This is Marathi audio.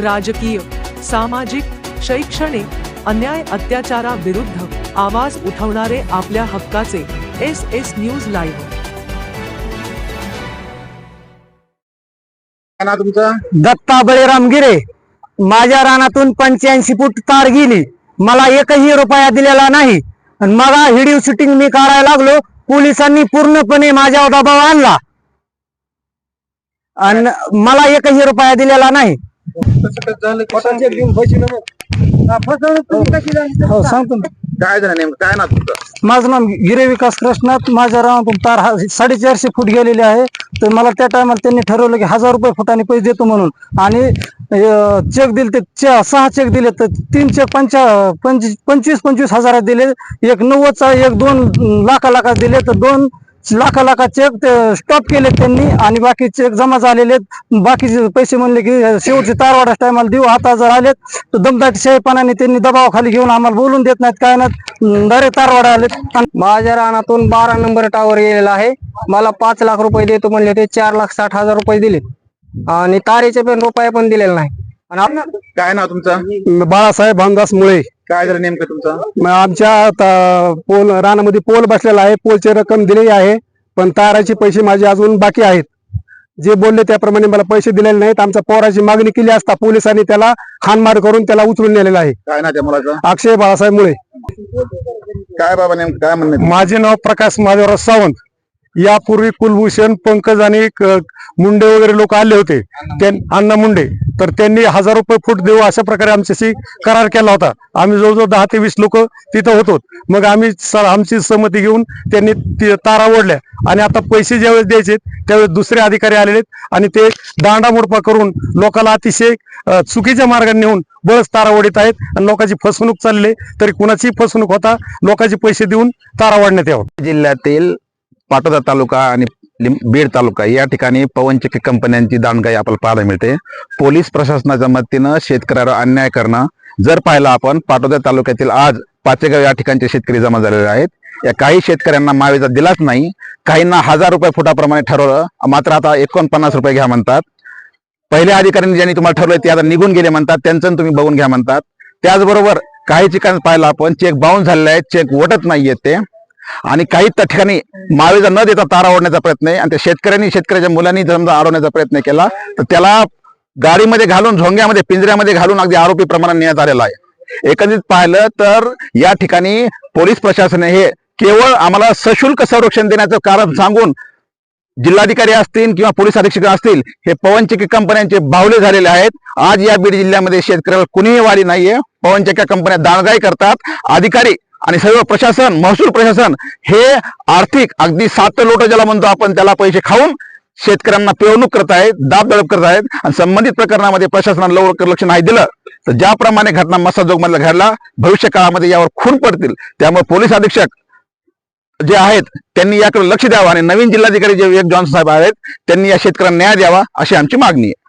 राजकीय सामाजिक शैक्षणिक अन्याय अत्याचाराविरुद्ध आवाज उठवणारे आपल्या हक्काचे एस एस न्यूज लाईव्ह. तुमचं? दत्ता बळीराम गिरे. माझ्या रानातून पंच्याऐंशी फूट तार गेली. मला एकही रुपया दिलेला नाही. आणि मला व्हिडिओ शूटिंग मी काढायला लागलो. पोलिसांनी पूर्णपणे माझ्यावर दबाव आणला. आणि मला एकही रुपया दिलेला नाही. कसं झालं हो सांगतो ना. काय झालं नेमकं? काय नाव तुमचं? माझं नाव गिरे विकास कृष्णात. माझ्या रानातून तार हा साडेचारशे फूट गेलेले आहे. तर मला त्या टायमाला त्यांनी ठरवलं की हजार रुपये फुटाने पैसे देतो म्हणून. आणि चेक दिले ते चे- सहा चेक दिले तर तीन चेक पंचा पंचवीस पंचवीस पंचवीस हजारात दिले. एक नव्वदचा एक दोन लाखा लाखात दिले तर दोन लाखा लाखा चेक स्टॉप केले त्यांनी आणि बाकी चेक जमा झालेले. बाकीचे पैसे म्हणले की शेवटचे तारवाडा टायमाला देऊ आता जर आलेत. तर दमदाटी शाहीपणाने त्यांनी दबावाखाली घेऊन आम्हाला बोलून देत नाहीत काय नाहीत. डायरेक्ट तारवाडा आलेत. माझ्या रानातून बारा नंबर टावर गेलेला आहे. मला पाच लाख रुपये देतो म्हणले ते चार लाख साठ हजार रुपये दिले आणि तारेचे पण रुपये पण दिलेले नाही. काय नाव तुमचं? बाळासाहेब भामदास मुळे काय झालं नेमकं तुमचं? मग आमच्या आता पोल रानामध्ये पोल बसलेला आहे. पोलची रक्कम दिलेली आहे. पण ताराचे पैसे माझे अजून बाकी आहेत. जे बोलले त्याप्रमाणे मला पैसे दिलेले नाहीत. आमच्या पोराची मागणी केली असता पोलिसांनी त्याला हानमार करून त्याला उचलून नेलेला आहे. काय नाव त्या मुलाचं? अक्षय बाळासाहेब मुळे. काय बाबा नेमकं काय म्हणणं? माझे नाव प्रकाश माधवराव सावंत. यापूर्वी कुलभूषण पंकज आणि क- मुंडे वगैरे लोक आले होते. त्यां- अण्णा मुंडे. तर त्यांनी हजार रुपये फूट देऊ अशा प्रकारे आमच्याशी करार केला होता. आम्ही जवळजवळ दहा ते वीस लोक तिथं होतो. मग आम्ही सर आमची संमती घेऊन त्यांनी तारा ओढल्या. आणि आता पैसे ज्यावेळेस द्यायचे त्यावेळेस दुसरे अधिकारी आलेले आहेत. आणि ते दांडामोडपा करून लोकांना अतिशय चुकीच्या मार्गाने नेऊन बळच तारा ओढत आहेत. आणि लोकांची फसवणूक चालली तरी कुणाची फसवणूक होता लोकांचे पैसे देऊन तारा वाढण्यात यावं. जिल्ह्यातील पाटोदा तालुका आणि बीड तालुका या ठिकाणी पवनचक्की कंपन्यांची दांडगाई आपल्याला पाहायला मिळते. पोलीस प्रशासनाच्या मदतीनं शेतकऱ्यावर अन्याय करणं. जर पाहिलं आपण पाटोदा तालुक्यातील आज पाचेगाव या ठिकाणचे शेतकरी जमा झालेले आहेत. या काही शेतकऱ्यांना मावेजा दिलाच नाही. काहींना हजार रुपये फुटाप्रमाणे ठरवलं. मात्र आता एकोणपन्नास रुपये घ्या म्हणतात. पहिल्या अधिकाऱ्यांनी ज्यांनी तुम्हाला ठरवलं ते आता निघून गेले म्हणतात. त्यांचं तुम्ही बघून घ्या म्हणतात. त्याचबरोबर काही ठिकाणी पाहिलं आपण चेक बाउन्स झालेले आहेत. चेक वटत नाहीयेत ते. आणि काही त्या ठिकाणी मावेजा न देता तारा ओढण्याचा प्रयत्न आहे. आणि त्या शेतकऱ्यांनी शेतकऱ्याच्या मुलांनी समजा अडवण्याचा प्रयत्न केला तर त्याला गाडीमध्ये घालून झोंग्यामध्ये पिंजऱ्यामध्ये घालून अगदी आरोपी प्रमाणात नेण्यात आलेला आहे. एकंदरीत पाहिलं तर या ठिकाणी पोलीस प्रशासन हे केवळ आम्हाला सशुल्क संरक्षण देण्याचं कारण सांगून जिल्हाधिकारी असतील किंवा पोलीस अधीक्षक असतील हे पवनचक्की कंपन्यांचे बावले झालेले आहेत. आज या बीड जिल्ह्यामध्ये शेतकऱ्याला कुणीही वाली नाहीये. पवनचक्क्या कंपन्या दाणगाई करतात. अधिकारी आणि सर्व प्रशासन महसूल प्रशासन हे आर्थिक अगदी सात लोट ज्याला म्हणतो आपण त्याला पैसे खाऊन शेतकऱ्यांना पिळवणूक करत आहेत दाबदडप करत आहेत आणि संबंधित प्रकरणामध्ये प्रशासनानं लवकर लक्ष नाही दिलं तर ज्याप्रमाणे घटना मसाजोग मधल्या घडला भविष्य काळामध्ये यावर खून पडतील. त्यामुळे पोलीस अधीक्षक जे आहेत त्यांनी याकडे लक्ष द्यावं. आणि नवीन जिल्हाधिकारी जे विवेक जॉन्सन साहेब आहेत त्यांनी या शेतकऱ्यांना न्याय द्यावा अशी आमची मागणी आहे.